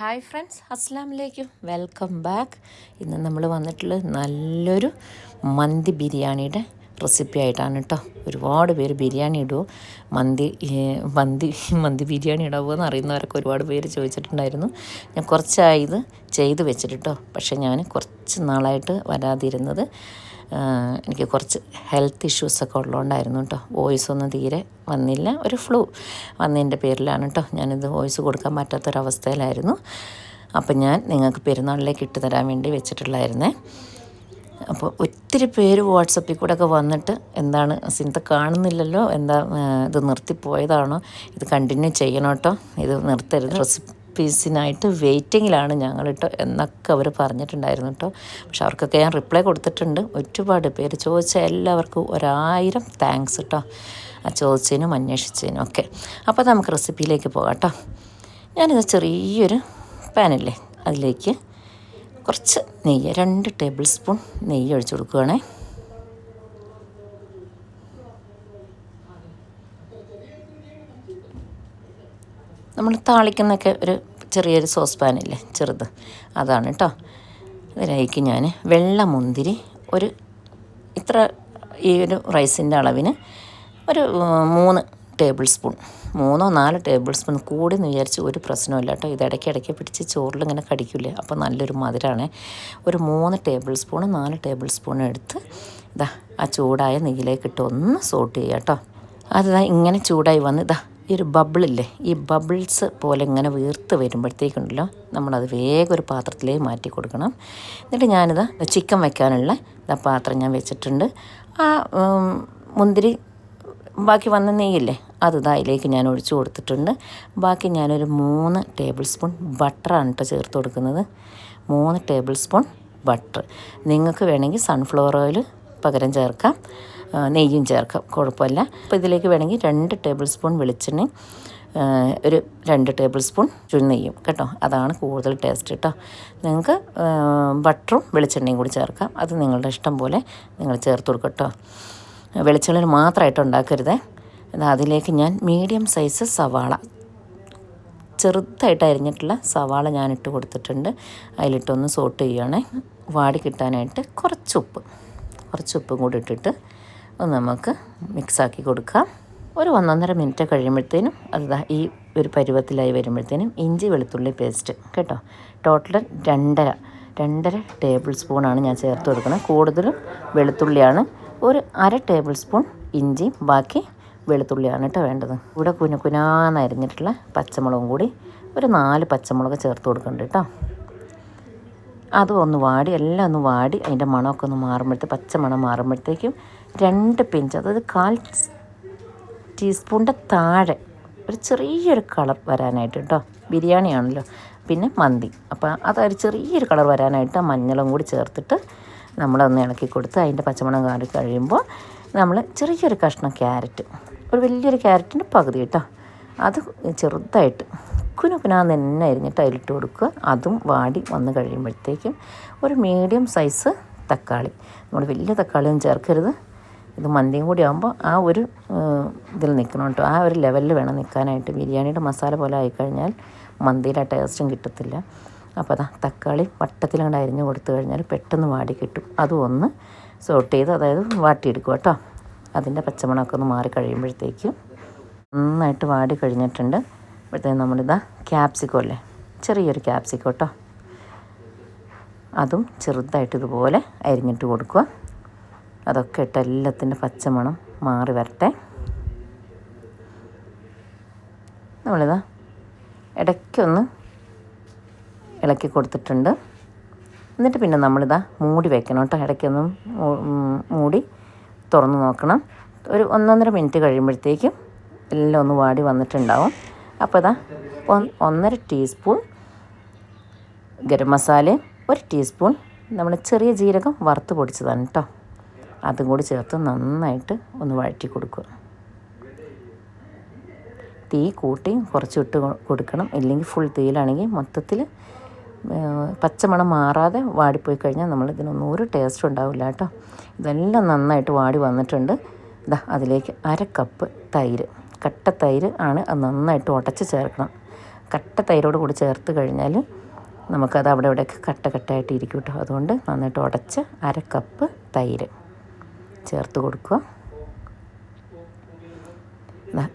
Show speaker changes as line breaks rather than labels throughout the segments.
Hi friends അസ്സാം വലൈക്കും welcome back ഇന്ന് നമ്മൾ വന്നിട്ടുള്ള നല്ലൊരു മന്തി ബിരിയാണിയുടെ റെസിപ്പി ആയിട്ടാണ് കേട്ടോ ഒരുപാട് പേര് ബിരിയാണി ഇടുമോ മന്തി മന്തി മന്തി ബിരിയാണി ഇടാവോ എന്ന് അറിയുന്നവരൊക്കെ ഒരുപാട് പേര് ചോദിച്ചിട്ടുണ്ടായിരുന്നു. ഞാൻ കുറച്ചായത് ചെയ്ത് വെച്ചിട്ട് കേട്ടോ പക്ഷേ ഞാൻ കുറച്ച് നാളായിട്ട് വരാതിരുന്നത് എനിക്ക് കുറച്ച് ഹെൽത്ത് ഇഷ്യൂസൊക്കെ ഉള്ളതുകൊണ്ടായിരുന്നു കേട്ടോ വോയിസ് ഒന്നും തീരെ വന്നില്ല. ഒരു ഫ്ലൂ വന്നതിന്റെ പേരിലാണ് കേട്ടോ ഞാനിത് വോയിസ് കൊടുക്കാൻ പറ്റാത്തൊരവസ്ഥയിലായിരുന്നു. അപ്പം ഞാൻ നിങ്ങൾക്ക് പെരുന്നാളിലേക്ക് ഇട്ട് തരാൻ വേണ്ടി വെച്ചിട്ടുള്ളായിരുന്നേ. അപ്പോൾ ഒത്തിരി പേര് വാട്സപ്പിൽ കൂടെ ഒക്കെ വന്നിട്ട് എന്താണ് സിനിത്ത കാണുന്നില്ലല്ലോ എന്താ ഇത് നിർത്തിപ്പോയതാണോ? ഇത് കണ്ടിന്യൂ ചെയ്യണം കേട്ടോ ഇത് നിർത്തരുത്. റെസിപ്പീസിനായിട്ട് വെയിറ്റിങ്ങിലാണ് ഞങ്ങൾ കേട്ടോ എന്നൊക്കെ അവർ പറഞ്ഞിട്ടുണ്ടായിരുന്നു കേട്ടോ പക്ഷെ അവർക്കൊക്കെ ഞാൻ റിപ്ലൈ കൊടുത്തിട്ടുണ്ട്. ഒരുപാട് പേര് ചോദിച്ച എല്ലാവർക്കും ഒരായിരം താങ്ക്സ് കേട്ടോ ആ ചോദിച്ചതിനും അന്വേഷിച്ചതിനും ഒക്കെ. അപ്പോൾ നമുക്ക് റെസിപ്പിയിലേക്ക് പോകാം കേട്ടോ ഞാനിത് ചെറിയൊരു പാനില്ലേ അതിലേക്ക് കുറച്ച് നെയ്യ് രണ്ട് ടേബിൾ സ്പൂൺ നെയ്യ് ഒഴിച്ചു കൊടുക്കുകയാണേ നമ്മൾ താളിക്കുന്നൊക്കെ ഒരു ചെറിയൊരു സോസ് പാനില്ലേ ചെറുത്. അതാണ് കേട്ടോ അതിലേക്ക് ഞാൻ വെള്ള മുന്തിരി ഒരു ഇത്ര ഈ ഒരു റൈസിന്റെ അളവിന് ഒരു മൂന്ന് ടേബിൾ സ്പൂൺ. മൂന്നോ നാല് ടേബിൾ സ്പൂൺ കൂടി എന്ന് വിചാരിച്ച് ഒരു പ്രശ്നമില്ല കേട്ടോ ഇത് ഇടയ്ക്ക് ഇടയ്ക്ക് പിടിച്ച് ചോറിൽ ഇങ്ങനെ കടിക്കില്ലേ അപ്പോൾ നല്ലൊരു മധുരമാണ് ഒരു മൂന്ന് ടേബിൾ സ്പൂൺ നാല് ടേബിൾ സ്പൂൺ എടുത്ത് ഇതാ ആ ചൂടായ നെയ്യിലേക്ക് ഇട്ട് ഒന്ന് സോട്ട് ചെയ്യാം കേട്ടോ അത് ഇങ്ങനെ ചൂടായി വന്ന് ഇതാ ഈ ഒരു ബബിളില്ലേ ഈ ബബിൾസ് പോലെ ഇങ്ങനെ വീർത്ത് വരുമ്പോഴത്തേക്കുണ്ടല്ലോ നമ്മളത് വേഗം ഒരു പാത്രത്തിലേക്ക് മാറ്റി കൊടുക്കണം. എന്നിട്ട് ഞാനിത് ചിക്കൻ വയ്ക്കാനുള്ള പാത്രം ഞാൻ വെച്ചിട്ടുണ്ട്. ആ മുന്തിരി ബാക്കി വന്ന നെയ്യില്ലേ അത് അതിലേക്ക് ഞാൻ ഒഴിച്ചു കൊടുത്തിട്ടുണ്ട്. ബാക്കി ഞാനൊരു മൂന്ന് ടേബിൾ സ്പൂൺ ബട്ടറാണ് കേട്ടോ ചേർത്ത് കൊടുക്കുന്നത്. മൂന്ന് ടേബിൾ സ്പൂൺ ബട്ടർ നിങ്ങൾക്ക് വേണമെങ്കിൽ സൺഫ്ലവർ ഓയിൽ പകരം ചേർക്കാം. നെയ്യും ചേർക്കാം. കുഴപ്പമില്ല. അപ്പോൾ ഇതിലേക്ക് വേണമെങ്കിൽ രണ്ട് ടേബിൾ സ്പൂൺ വെളിച്ചെണ്ണ ഒരു രണ്ട് ടേബിൾ സ്പൂൺ ചുനെയ്യും കേട്ടോ. അതാണ് കൂടുതൽ ടേസ്റ്റ് കേട്ടോ. നിങ്ങൾക്ക് ബട്ടറും വെളിച്ചെണ്ണയും കൂടി ചേർക്കാം. അത് നിങ്ങളുടെ ഇഷ്ടം പോലെ നിങ്ങൾ ചേർത്ത് കൊടുക്കുക കേട്ടോ. വെളിച്ചെണ്ണയിൽ മാത്രമായിട്ട് ഉണ്ടാക്കരുതേ. അതിലേക്ക് ഞാൻ മീഡിയം സൈസ് സവാള ചെറുതായിട്ട് അരിഞ്ഞിട്ടുള്ള സവാള ഞാൻ ഇട്ട് കൊടുത്തിട്ടുണ്ട്. അതിലിട്ടൊന്ന് സോട്ട് ചെയ്യുകയാണേ വാടി കിട്ടാനായിട്ട് കുറച്ച് ഉപ്പ് കുറച്ച് ഉപ്പും കൂടി ഇട്ടിട്ട് ഒന്ന് നമുക്ക് മിക്സാക്കി കൊടുക്കാം. ഒരു ഒന്നൊന്നര മിനിറ്റ് കഴിയുമ്പോഴത്തേനും അത് ഈ ഒരു പരുവത്തിലായി വരുമ്പോഴത്തേനും ഇഞ്ചി വെളുത്തുള്ളി പേസ്റ്റ് കേട്ടോ. ടോട്ടൽ രണ്ടര രണ്ടര ടേബിൾ സ്പൂണാണ് ഞാൻ ചേർത്ത് കൊടുക്കുന്നത്. കൂടുതലും വെളുത്തുള്ളിയാണ്. ഒരു അര ടേബിൾ സ്പൂൺ ഇഞ്ചി ബാക്കി വെളുത്തുള്ളിയാണ് കേട്ടോ വേണ്ടത്. ഇവിടെ കുന കുനാന്നരിഞ്ഞിട്ടുള്ള പച്ചമുളകും കൂടി ഒരു നാല് പച്ചമുളക് ചേർത്ത് കൊടുക്കുന്നുണ്ട് കേട്ടോ. അതും ഒന്ന് വാടി എല്ലാം ഒന്ന് വാടി അതിന്റെ മണമൊക്കെ ഒന്ന് മാറുമ്പോഴത്തേക്ക് പച്ച മണം മാറുമ്പോഴത്തേക്കും രണ്ട് പിഞ്ച് അതായത് കാൽ ടീസ്പൂണിന്റെ താഴെ ഒരു ചെറിയൊരു കളർ വരാനായിട്ട് കേട്ടോ ബിരിയാണിയാണല്ലോ. പിന്നെ മന്തി. അപ്പോൾ അതൊരു ചെറിയൊരു കളർ വരാനായിട്ട് മഞ്ഞളും കൂടി ചേർത്തിട്ട് നമ്മളൊന്ന് ഇളക്കി കൊടുത്ത് അതിന്റെ പച്ചമണം കാറി കഴിയുമ്പോൾ നമ്മൾ ചെറിയൊരു കഷ്ണം ക്യാരറ്റ് ഒരു വലിയൊരു ക്യാരറ്റിന്റെ പകുതി കേട്ടോ അത് ചെറുതായിട്ട് കുനുക്കുനാന്ന് തന്നെ അരിഞ്ഞിട്ട് അതിലിട്ട് കൊടുക്കുക. അതും വാടി വന്ന് കഴിയുമ്പോഴത്തേക്കും ഒരു മീഡിയം സൈസ് തക്കാളി. നമ്മൾ വലിയ തക്കാളിയൊന്നും ചേർക്കരുത്. ഇത് മന്തിയും കൂടി ആകുമ്പോൾ ആ ഒരു ഇതിൽ നിൽക്കണം കേട്ടോ. ആ ഒരു ലെവലിൽ വേണം നിൽക്കാനായിട്ട്. ബിരിയാണിയുടെ മസാല പോലെ ആയിക്കഴിഞ്ഞാൽ മന്തിയുടെ ടേസ്റ്റും കിട്ടത്തില്ല. അപ്പോൾ അതാ തക്കാളി വട്ടത്തിലങ്ങോട്ട് അരിഞ്ഞ് കൊടുത്തു കഴിഞ്ഞാൽ പെട്ടെന്ന് വാടി കിട്ടും. അതും ഒന്ന് സോട്ട് ചെയ്ത് അതായത് വാട്ടിയെടുക്കുക കേട്ടോ. അതിന്റെ പച്ചമുളകൊക്കെ ഒന്ന് മാറി കഴിയുമ്പോഴത്തേക്കും നന്നായിട്ട് വാടി കഴിഞ്ഞിട്ടുണ്ട്. ഇപ്പോഴത്തേക്ക് നമ്മളിതാ ക്യാപ്സിക്കോ അല്ലേ? ചെറിയൊരു ക്യാപ്സിക്കോ കേട്ടോ. അതും ചെറുതായിട്ട് ഇതുപോലെ അരിഞ്ഞിട്ട് കൊടുക്കുക. അതൊക്കെ ഇട്ട് എല്ലാത്തിന്റെ പച്ചമണം മാറി വരട്ടെ. നമ്മളിതാ ഇടയ്ക്കൊന്ന് ഇളക്കി കൊടുത്തിട്ടുണ്ട്. എന്നിട്ട് പിന്നെ നമ്മളിതാ മൂടി വെക്കണം കേട്ടോ. ഇടയ്ക്കൊന്ന് മൂടി തുറന്ന് നോക്കണം. ഒരു ഒന്നൊന്നര മിനിറ്റ് കഴിയുമ്പോഴത്തേക്കും എല്ലാം ഒന്ന് വാടി വന്നിട്ടുണ്ടാവും. അപ്പോൾ ഇതാ ഒന്നര ടീസ്പൂൺ ഗരം മസാലയും ഒരു ടീസ്പൂൺ നമ്മൾ ചെറിയ ജീരകം വറുത്ത് പൊടിച്ചതാണ് കേട്ടോ. അതും കൂടി ചേർത്ത് നന്നായിട്ട് ഒന്ന് വഴറ്റി കൊടുക്കുക. തീ കൂട്ടി കുറച്ച് ഇട്ട് കൊടുക്കണം. ഇല്ലെങ്കിൽ ഫുൾ തീയിലാണെങ്കിൽ മൊത്തത്തിൽ പച്ചമണം മാറാതെ വാടിപ്പോയി കഴിഞ്ഞാൽ നമ്മൾ ഇതിനൊന്നും ഒരു ടേസ്റ്റ് ഉണ്ടാവില്ല കേട്ടോ. ഇതെല്ലാം നന്നായിട്ട് വാടി വന്നിട്ടുണ്ട്. ഇതാ അതിലേക്ക് അര കപ്പ് തൈര്. കട്ട തൈര് ആണ് അത് നന്നായിട്ട് ഉടച്ച് ചേർക്കണം. കട്ട തൈരോട് കൂടി ചേർത്ത് കഴിഞ്ഞാൽ നമുക്കത് അവിടെ ഇവിടെയൊക്കെ കട്ട കട്ടായിട്ട് ഇരിക്കും കേട്ടോ. അതുകൊണ്ട് നന്നായിട്ട് ഉടച്ച് അര കപ്പ് തൈര്. ചേർത്ത് കൊടുക്കുക.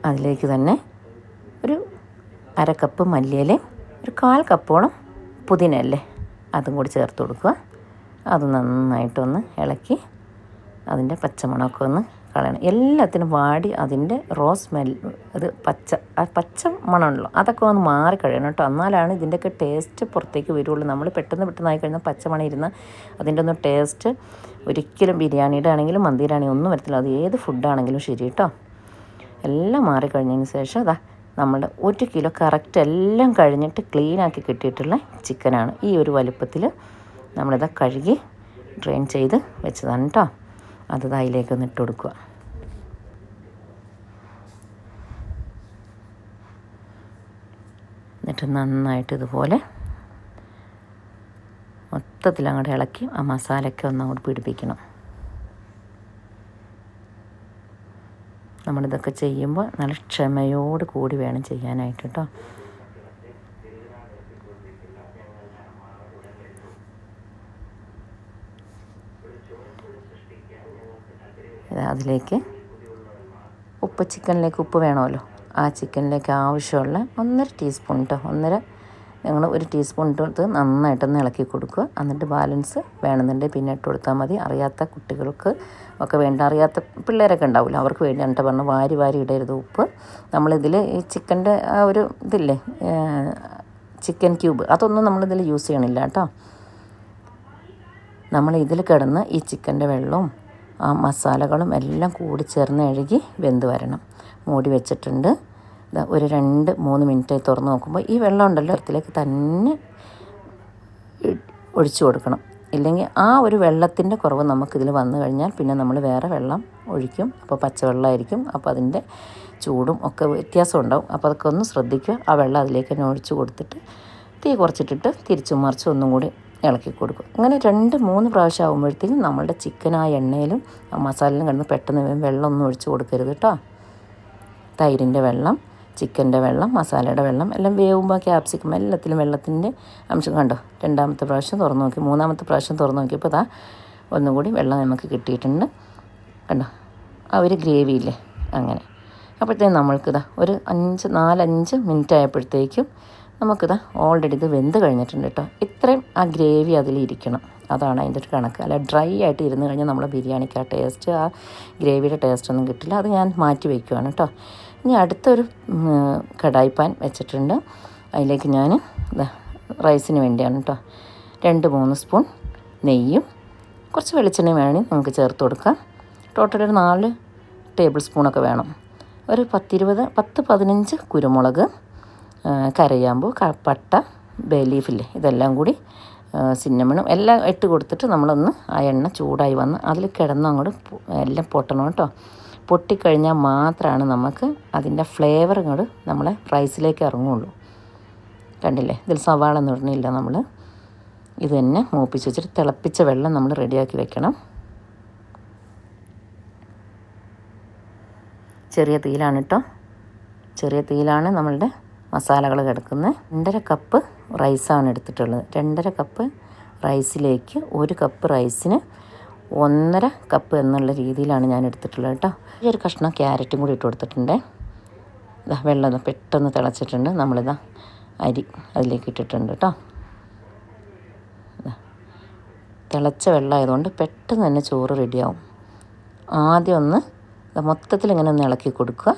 അതിലേക്ക് തന്നെ ഒരു അര കപ്പ് മല്ലിയിലയും ഒരു കാൽ കപ്പോളം പുതിനല്ലേ അതും കൂടി ചേർത്ത് കൊടുക്കുക. അത് നന്നായിട്ടൊന്ന് ഇളക്കി അതിന്റെ പച്ചമണമൊക്കെ ഒന്ന് കളയണം. എല്ലാത്തിനും വാടി അതിന്റെ റോസ് സ്മെൽ അത് പച്ച ആ പച്ച മണമുണ്ടല്ലോ അതൊക്കെ ഒന്ന് മാറി കഴിയണം കേട്ടോ. എന്നാലാണ് ഇതിന്റെയൊക്കെ ടേസ്റ്റ് പുറത്തേക്ക് വരുള്ളൂ. നമ്മൾ പെട്ടെന്ന് പെട്ടെന്ന് ആയി കഴിഞ്ഞാൽ പച്ചമണം ഇരുന്ന് അതിന്റെ ഒന്ന് ടേസ്റ്റ് ഒരിക്കലും ബിരിയാണിയുടെ ആണെങ്കിലും മന്തിയുടെ ആണെങ്കിലും ഒന്നും വരത്തില്ല. അത് ഏത് ഫുഡാണെങ്കിലും ശരി കേട്ടോ. എല്ലാം മാറിക്കഴിഞ്ഞതിന് ശേഷം അതാ നമ്മുടെ ഒരു കിലോ കറക്റ്റ് എല്ലാം കഴിഞ്ഞിട്ട് ക്ലീനാക്കി കിട്ടിയിട്ടുള്ള ചിക്കനാണ് ഈ ഒരു വലുപ്പത്തിൽ നമ്മളിതാ കഴുകി ഡ്രെയിൻ ചെയ്ത് വെച്ചതാണ് കേട്ടോ അത് അതിലേക്ക് ഒന്ന് ഇട്ട് കൊടുക്കുക. എന്നിട്ട് നന്നായിട്ട് ഇതുപോലെ മൊത്തത്തിൽ അങ്ങോട്ട് ഇളക്കി ആ മസാലയൊക്കെ ഒന്ന് അങ്ങോട്ട് പിടിപ്പിക്കണം. നമ്മളിതൊക്കെ ചെയ്യുമ്പോൾ നല്ല ക്ഷമയോട് കൂടി വേണം ചെയ്യാനായിട്ട് കേട്ടോ. അതിലേക്ക് ഉപ്പ് ചിക്കനിലേക്ക് ഉപ്പ് വേണമല്ലോ. ആ ചിക്കനിലേക്ക് ആവശ്യമുള്ള ഒന്നര ടീസ്പൂൺ കേട്ടോ ഒന്നര ഞങ്ങൾ ഒരു ടീസ്പൂൺ ഇട്ട് നന്നായിട്ടൊന്ന് ഇളക്കി കൊടുക്കുക. എന്നിട്ട് ബാലൻസ് വേണമെന്നുണ്ടെങ്കിൽ പിന്നെ ഇട്ട് കൊടുത്താൽ മതി. അറിയാത്ത കുട്ടികൾക്ക് ഒക്കെ വേണ്ട. അറിയാത്ത പിള്ളേരൊക്കെ ഉണ്ടാവില്ല. അവർക്ക് വേണ്ടി എന്നിട്ട് പറഞ്ഞു വാരി വാരി ഇടരുത് ഉപ്പ്. നമ്മളിതിൽ ഈ ചിക്കന്റെ ആ ഒരു ഇതില്ലേ ചിക്കൻ ക്യൂബ്. അതൊന്നും നമ്മളിതിൽ യൂസ് ചെയ്യണില്ല കേട്ടോ. നമ്മൾ ഇതിൽ കിടന്ന് ഈ ചിക്കന്റെ വെള്ളവും ആ മസാലകളും എല്ലാം കൂടി ചേർന്ന് എഴുകി വെന്ത് വരണം. മൂടി വെച്ചിട്ടുണ്ട്. ഒരു രണ്ട് മൂന്ന് മിനിറ്റ് തുറന്ന് നോക്കുമ്പോൾ ഈ വെള്ളം ഉണ്ടല്ലോ അതിലേക്ക് തന്നെ ഒഴിച്ചു കൊടുക്കണം. ഇല്ലെങ്കിൽ ആ ഒരു വെള്ളത്തിന്റെ കുറവ് നമുക്കിതിൽ വന്നു കഴിഞ്ഞാൽ പിന്നെ നമ്മൾ വേറെ വെള്ളം ഒഴിക്കും. അപ്പോൾ പച്ചവെള്ളമായിരിക്കും. അപ്പോൾ അതിന്റെ ചൂടും ഒക്കെ വ്യത്യാസം ഉണ്ടാവും. അപ്പോൾ അതൊക്കെ ഒന്ന് ശ്രദ്ധിക്കുക. ആ വെള്ളം അതിലേക്ക് തന്നെ ഒഴിച്ചു കൊടുത്തിട്ട് തീ കുറച്ചിട്ടിട്ട് തിരിച്ചും മറിച്ചും ഒന്നും കൂടി ഇളക്കി കൊടുക്കും. അങ്ങനെ രണ്ട് മൂന്ന് പ്രാവശ്യം ആകുമ്പോഴത്തേക്കും നമ്മളുടെ ചിക്കൻ ആ എണ്ണയിലും ആ മസാലയിലും കിടന്ന് പെട്ടെന്ന് വെള്ളം ഒന്നും ഒഴിച്ച് കൊടുക്കരുത് കേട്ടോ. തൈരിന്റെ വെള്ളം. ചിക്കന്റെ വെള്ളം മസാലയുടെ വെള്ളം എല്ലാം വേവുമ്പോൾ ക്യാപ്സിക്കം എല്ലാത്തിലും വെള്ളത്തിന്റെ അംശം കണ്ടോ? രണ്ടാമത്തെ പ്രാവശ്യം തുറന്നു നോക്കി മൂന്നാമത്തെ പ്രാവശ്യം തുറന്നു നോക്കിയപ്പോൾ അതാ ഒന്നും കൂടി വെള്ളം നമുക്ക് കിട്ടിയിട്ടുണ്ട്. കണ്ടോ? ആ ഒരു ഗ്രേവിയില്ലേ അങ്ങനെ. അപ്പോഴത്തേക്കും നമ്മൾക്കിതാ ഒരു അഞ്ച് നാലഞ്ച് മിനിറ്റ് ആയപ്പോഴത്തേക്കും നമുക്കിതാ ഓൾറെഡി ഇത് വെന്ത് കഴിഞ്ഞിട്ടുണ്ട് കേട്ടോ. ഇത്രയും ആ ഗ്രേവി അതിലിരിക്കണം അതാണ് അതിന്റെ ഒരു കണക്ക്. അല്ല ഡ്രൈ ആയിട്ട് ഇരുന്ന് കഴിഞ്ഞാൽ നമ്മളെ ബിരിയാണിക്ക് ആ ടേസ്റ്റ് ആ ഗ്രേവിയുടെ ടേസ്റ്റ് ഒന്നും കിട്ടില്ല. അത് ഞാൻ മാറ്റി വയ്ക്കുവാണ് കേട്ടോ. ഇനി അടുത്തൊരു കടായി പാൻ വെച്ചിട്ടുണ്ട്. അതിലേക്ക് ഞാൻ റൈസിന് വേണ്ടിയാണ് കേട്ടോ രണ്ട് മൂന്ന് സ്പൂൺ നെയ്യും കുറച്ച് വെളിച്ചെണ്ണ വേണമെങ്കിൽ നമുക്ക് ചേർത്ത് കൊടുക്കാം. ടോട്ടൽ ഒരു നാല് ടേബിൾ സ്പൂണൊക്കെ വേണം. ഒരു പത്തിരുപത് പത്ത് പതിനഞ്ച് കുരുമുളക് കരയാമ്പൂ പട്ട ബേ ലീഫില്ലേ ഇതെല്ലാം കൂടി സിന്നമണും എല്ലാം ഇട്ട് കൊടുത്തിട്ട് നമ്മളൊന്ന് ആ എണ്ണ ചൂടായി വന്ന് അതിൽ കിടന്ന് അങ്ങോട്ട് എല്ലാം പൊട്ടണം കേട്ടോ പൊട്ടിക്കഴിഞ്ഞാൽ മാത്രമാണ് നമുക്ക് അതിന്റെ ഫ്ലേവർ ഇങ്ങോട്ട് നമ്മളെ റൈസിലേക്ക് ഇറങ്ങുള്ളൂ. കണ്ടില്ലേ? ഇതിൽ സവാള നിറഞ്ഞില്ല നമ്മൾ ഇത് തന്നെ മൂപ്പിച്ച് വെച്ചിട്ട് തിളപ്പിച്ച വെള്ളം നമ്മൾ റെഡിയാക്കി വെക്കണം. ചെറിയ തീയിലാണ് കേട്ടോ ചെറിയ തീയിലാണ് നമ്മളുടെ മസാലകൾ കിടക്കുന്നത്. രണ്ടര കപ്പ് റൈസാണ് എടുത്തിട്ടുള്ളത്. രണ്ടര കപ്പ് റൈസിലേക്ക് ഒരു കപ്പ് റൈസിന് ഒന്നര കപ്പ് എന്നുള്ള രീതിയിലാണ് ഞാൻ എടുത്തിട്ടുള്ളത് കേട്ടോ. ഈ ഒരു കഷ്ണം ക്യാരറ്റും കൂടി ഇട്ട് കൊടുത്തിട്ടുണ്ട്. ഇതാ വെള്ളം പെട്ടെന്ന് തിളച്ചിട്ടുണ്ട്. നമ്മളിതാ അരി അതിലേക്ക് ഇട്ടിട്ടുണ്ട് കേട്ടോ. തിളച്ച വെള്ളമായതുകൊണ്ട് പെട്ടെന്ന് തന്നെ ചോറ് റെഡിയാവും ആദ്യം ഒന്ന് മൊത്തത്തിൽ ഇങ്ങനെ ഒന്ന് ഇളക്കി കൊടുക്കുക.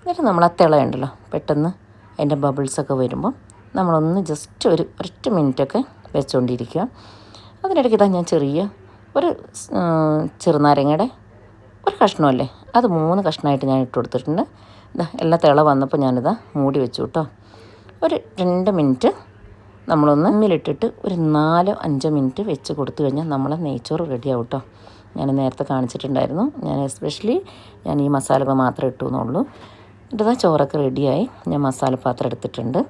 എന്നിട്ട് നമ്മൾ ആ തിളയുണ്ടല്ലോ പെട്ടെന്ന് അതിന്റെ ബബിൾസൊക്കെ വരുമ്പോൾ നമ്മളൊന്ന് ജസ്റ്റ് ഒരു ഒരൊറ്റ മിനിറ്റൊക്കെ വെച്ചുകൊണ്ടിരിക്കുക അതിനിടയ്ക്ക് ഇതാ ഞാൻ ചെറിയ ഒരു ചെറുനാരങ്ങയുടെ ഒരു കഷ്ണമല്ലേ? അത് മൂന്ന് കഷ്ണമായിട്ട് ഞാൻ ഇട്ട് കൊടുത്തിട്ടുണ്ട്. ഇതാ എല്ലാ തിള വന്നപ്പോൾ ഞാനിതാ മൂടി വെച്ചു കേട്ടോ. ഒരു രണ്ട് മിനിറ്റ് നമ്മളൊന്ന് അമ്മിലിട്ടിട്ട് ഒരു നാലോ അഞ്ചോ മിനിറ്റ് വെച്ച് കൊടുത്തു കഴിഞ്ഞാൽ നമ്മളെ നെയ്ച്ചോറ് റെഡിയാവും കേട്ടോ. ഞാൻ നേരത്തെ കാണിച്ചിട്ടുണ്ടായിരുന്നു. ഞാൻ എസ്പെഷ്യലി ഞാൻ ഈ മസാലകൾ മാത്രമേ ഇട്ടു എന്നുള്ളൂ ഇതാ ചോറൊക്കെ റെഡിയായി. ഞാൻ മസാലപ്പാത്രം എടുത്തിട്ടുണ്ട്.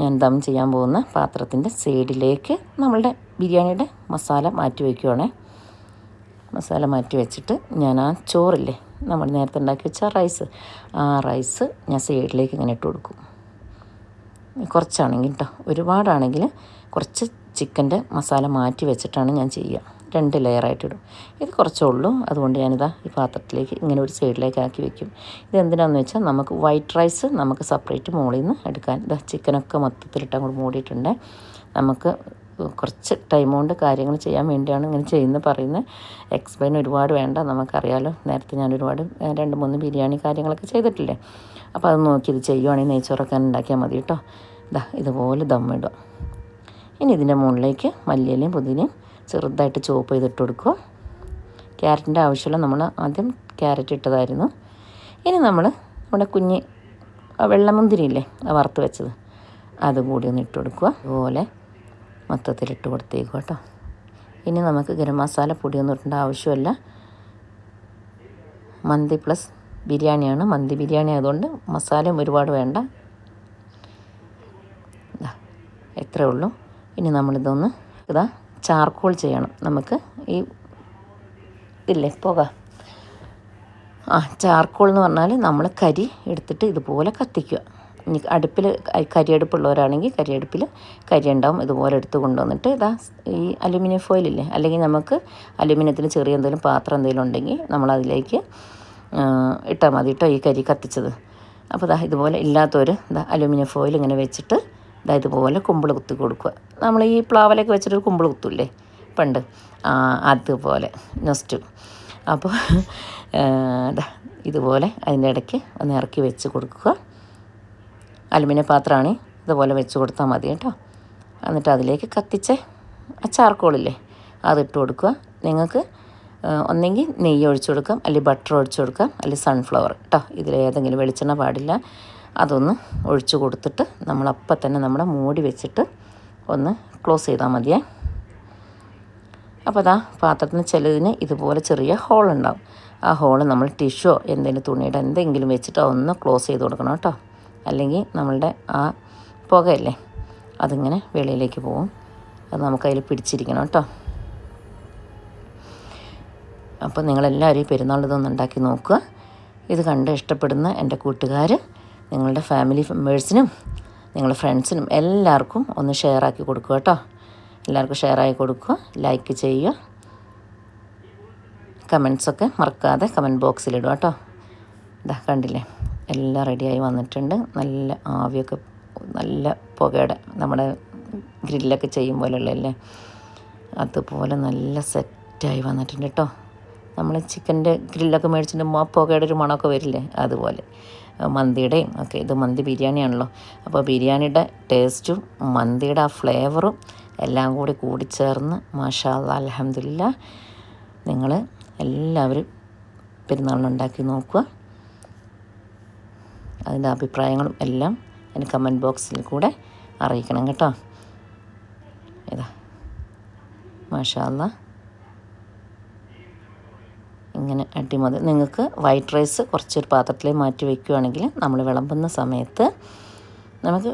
ഞാൻ ദം ചെയ്യാൻ പോകുന്ന പാത്രത്തിന്റെ സൈഡിലേക്ക് നമ്മളുടെ ബിരിയാണിയുടെ മസാല മാറ്റി വയ്ക്കുവാണേ. മസാല മാറ്റി വെച്ചിട്ട് ഞാൻ ആ ചോറില്ലേ നമ്മൾ നേരത്തെ ഉണ്ടാക്കി വെച്ച റൈസ് ആ റൈസ് ഞാൻ സൈഡിലേക്ക് ഇങ്ങനെ ഇട്ട് കൊടുക്കും. കുറച്ചാണെങ്കിൽ കേട്ടോ ഒരുപാടാണെങ്കിൽ കുറച്ച് ചിക്കന്റെ മസാല മാറ്റി വെച്ചിട്ടാണ് ഞാൻ ചെയ്യുക. രണ്ട് ലെയറായിട്ട് ഇടും. ഇത് കുറച്ചേ ഉള്ളൂ അതുകൊണ്ട് ഞാനിതാ ഈ പാത്രത്തിലേക്ക് ഇങ്ങനെ ഒരു സൈഡിലേക്ക് ആക്കി വെക്കും. ഇത് എന്തിനാണെന്ന് വെച്ചാൽ നമുക്ക് വൈറ്റ് റൈസ് നമുക്ക് സെപ്പറേറ്റ് മുകളിൽ നിന്ന് എടുക്കാൻ. ഇതാ ചിക്കനൊക്കെ മൊത്തത്തിലിട്ട് അങ്ങോട്ട് മൂടിയിട്ടുണ്ട്. നമുക്ക് കുറച്ച് ടൈം കൊണ്ട് കാര്യങ്ങൾ ചെയ്യാൻ വേണ്ടിയാണ് ഇങ്ങനെ ചെയ്യുന്നത് പറയുന്നത്. എക്സ്പ്ലെയിൻ ഒരുപാട് വേണ്ട നമുക്കറിയാലോ. നേരത്തെ ഞാൻ ഒരുപാട് രണ്ട് മൂന്ന് ബിരിയാണി കാര്യങ്ങളൊക്കെ ചെയ്തിട്ടില്ലേ? അപ്പോൾ അത് നോക്കി ഇത് ചെയ്യുവാണെങ്കിൽ നെയ്ച്ചോറൊക്കെ ഉണ്ടാക്കിയാൽ മതി കേട്ടോ. ഇതാ ഇതുപോലെ ദമ്മിടുക ഇനി ഇതിന്റെ മുകളിലേക്ക് മല്ലിയിലയും പുതിനയും ചെറുതായിട്ട് ചോപ്പ് ചെയ്തിട്ട് കൊടുക്കുക. ക്യാരറ്റിന്റെ ആവശ്യമുള്ള നമ്മൾ ആദ്യം ക്യാരറ്റ് ഇട്ടതായിരുന്നു. ഇനി നമ്മൾ നമ്മുടെ കുഞ്ഞ് വെള്ളമുന്തിരിയില്ലേ വറുത്ത് വെച്ചത്. അതുകൂടി ഒന്ന് ഇട്ട് കൊടുക്കുക. അതുപോലെ മൊത്തത്തിലിട്ട് കൊടുത്തേക്കും കേട്ടോ. ഇനി നമുക്ക് ഗരം മസാല പൊടിയൊന്നും ഇടേണ്ട ആവശ്യമില്ല. മന്തി പ്ലസ് ബിരിയാണിയാണ്. മന്തി ബിരിയാണി ആയതുകൊണ്ട് മസാലയും ഒരുപാട് വേണ്ട. എത്രയേ ഉള്ളൂ. ഇനി നമ്മളിതൊന്ന് ഇതാ ചാർക്കോൾ ചെയ്യണം. നമുക്ക് ഈ ഇതില്ലേ പുക. ആ ചാർക്കോൾ എന്ന് പറഞ്ഞാൽ നമ്മൾ കരി എടുത്തിട്ട് ഇതുപോലെ കത്തിക്കുക. ഇനി അടുപ്പിൽ കരിയടുപ്പുള്ളവരാണെങ്കിൽ കരിയടുപ്പിൽ കരി ഉണ്ടാവും ഇതുപോലെ എടുത്ത് കൊണ്ടുവന്നിട്ട് ഇതാ ഈ അലുമിനിയം ഫോയിലില്ലേ? അല്ലെങ്കിൽ നമുക്ക് അലുമിനിയത്തിന് ചെറിയ എന്തെങ്കിലും പാത്രം എന്തെങ്കിലും ഉണ്ടെങ്കിൽ നമ്മളതിലേക്ക് ഇട്ടാൽ മതി കേട്ടോ ഈ കരി കത്തിച്ചത്. അപ്പോൾ ഇതാ ഇതുപോലെ ഇല്ലാത്തൊരു ഇതാ അലുമിനിയം ഫോയിൽ ഇങ്ങനെ വെച്ചിട്ട് ഇതാ ഇതുപോലെ കുമ്പിൾ കുത്തി കൊടുക്കുക. നമ്മൾ ഈ പ്ലാവലൊക്കെ വെച്ചിട്ടൊരു കുമ്പിൾ കുത്തൂല്ലേ? പണ്ട്. അതുപോലെ. നെസ്റ്റ് അപ്പോൾ ഇതാ ഇതുപോലെ അതിന്റെ ഇടയ്ക്ക് ഒന്ന് ഇറക്കി വെച്ച് കൊടുക്കുക. അലുമിനിയം പാത്രമാണ് ഇതുപോലെ വെച്ച് കൊടുത്താൽ മതി കേട്ടോ. എന്നിട്ട് അതിലേക്ക് കത്തിച്ച ചാർക്കോളില്ലേ അതിട്ട് കൊടുക്കുക. നിങ്ങൾക്ക് ഒന്നെങ്കിൽ നെയ്യ് ഒഴിച്ചു കൊടുക്കാം അല്ലെങ്കിൽ ബട്ടർ ഒഴിച്ചു കൊടുക്കാം അല്ലെങ്കിൽ സൺഫ്ലവർ കേട്ടോ ഇതിലേതെങ്കിലും വെളിച്ചെണ്ണ പാടില്ല. അതൊന്ന് ഒഴിച്ചു കൊടുത്തിട്ട് നമ്മൾ നമ്മളപ്പം തന്നെ നമ്മുടെ മൂടി വെച്ചിട്ട് ഒന്ന് ക്ലോസ് ചെയ്താൽ മതിയേ. അപ്പോൾ അതാ പാത്രത്തിന് ചിലതിന് ഇതുപോലെ ചെറിയ ഹോൾ ഉണ്ടാവും. ആ ഹോൾ നമ്മൾ ടിഷ്യോ എന്തെങ്കിലും തുണിയുടെ എന്തെങ്കിലും വെച്ചിട്ട് ഒന്ന് ക്ലോസ് ചെയ്ത് കൊടുക്കണം കേട്ടോ. അല്ലെങ്കിൽ നമ്മളുടെ ആ പുകയല്ലേ അതിങ്ങനെ വെളിയിലേക്ക് പോകും. അത് നമുക്ക് അതിൽ പിടിച്ചിരിക്കണം കേട്ടോ. അപ്പോൾ നിങ്ങളെല്ലാവരും ഈ പെരുന്നാൾ ഇതൊന്ന് ഉണ്ടാക്കി നോക്കുക. ഇത് കണ്ട് ഇഷ്ടപ്പെടുന്ന എന്റെ കൂട്ടുകാർ നിങ്ങളുടെ ഫാമിലി മെമ്പേഴ്സിനും നിങ്ങളുടെ ഫ്രണ്ട്സിനും എല്ലാവർക്കും ഒന്ന് ഷെയർ ആക്കി കൊടുക്കുക കേട്ടോ. എല്ലാവർക്കും ഷെയർ ആയി കൊടുക്കുക ലൈക്ക് ചെയ്യുക. കമൻസൊക്കെ മറക്കാതെ കമന്റ് ബോക്സിലിടുക കേട്ടോ. ഇതാ കണ്ടില്ലേ? എല്ലാം റെഡിയായി വന്നിട്ടുണ്ട്. നല്ല ആവിയൊക്കെ നല്ല പുകയുടെ നമ്മുടെ ഗ്രില്ലൊക്കെ ചെയ്യും പോലെയുള്ളതല്ലേ അതുപോലെ നല്ല സെറ്റായി വന്നിട്ടുണ്ട് കേട്ടോ. നമ്മൾ ചിക്കന്റെ ഗ്രില്ലൊക്കെ മേടിച്ചിട്ട് ആ പുകയുടെ ഒരു മണമൊക്കെ വരില്ലേ? അതുപോലെ. മന്തിയുടെയും ഒക്കെ. ഇത് മന്തി ബിരിയാണിയാണല്ലോ. അപ്പോൾ ബിരിയാണിയുടെ ടേസ്റ്റും മന്തിയുടെ ആ ഫ്ലേവറും എല്ലാം കൂടി കൂടിച്ചേർന്ന് മാഷാ അലഹമില്ല നിങ്ങൾ എല്ലാവരും പെരുന്നാളിനുണ്ടാക്കി നോക്കുക. അതിന്റെ അഭിപ്രായങ്ങളും എല്ലാം എന്റെ കമന്റ് ബോക്സിൽ കൂടെ അറിയിക്കണം കേട്ടോ. ഇതാ. മാഷാല്ല ഇങ്ങനെ അടിമതി. നിങ്ങൾക്ക് വൈറ്റ് റൈസ് കുറച്ചൊരു പാത്രത്തിൽ മാറ്റി വയ്ക്കുകയാണെങ്കിൽ നമ്മൾ വിളമ്പുന്ന സമയത്ത് നമുക്ക്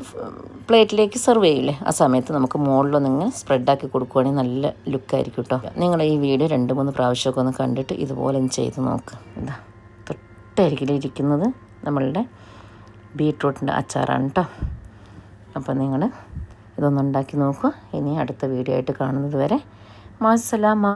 പ്ലേറ്റിലേക്ക് സെർവ് ചെയ്യില്ലേ ആ സമയത്ത് നമുക്ക് മുകളിലൊന്ന് ഇങ്ങനെ സ്പ്രെഡാക്കി കൊടുക്കുകയാണെങ്കിൽ നല്ല ലുക്കായിരിക്കും കേട്ടോ. നിങ്ങൾ ഈ വീഡിയോ രണ്ട് മൂന്ന് പ്രാവശ്യമൊക്കെ ഒന്ന് കണ്ടിട്ട് ഇതുപോലെ ഒന്ന് ചെയ്ത് നോക്ക്. എന്താ തൊട്ടരികിലിരിക്കുന്നത് നമ്മളുടെ ബീട്രൂട്ടിന്റെ അച്ചാറാണ് കേട്ടോ. അപ്പോൾ നിങ്ങൾ ഇതൊന്നുണ്ടാക്കി നോക്കുക. ഇനി അടുത്ത വീഡിയോ ആയിട്ട് കാണുന്നത് വരെ. മാസലാമ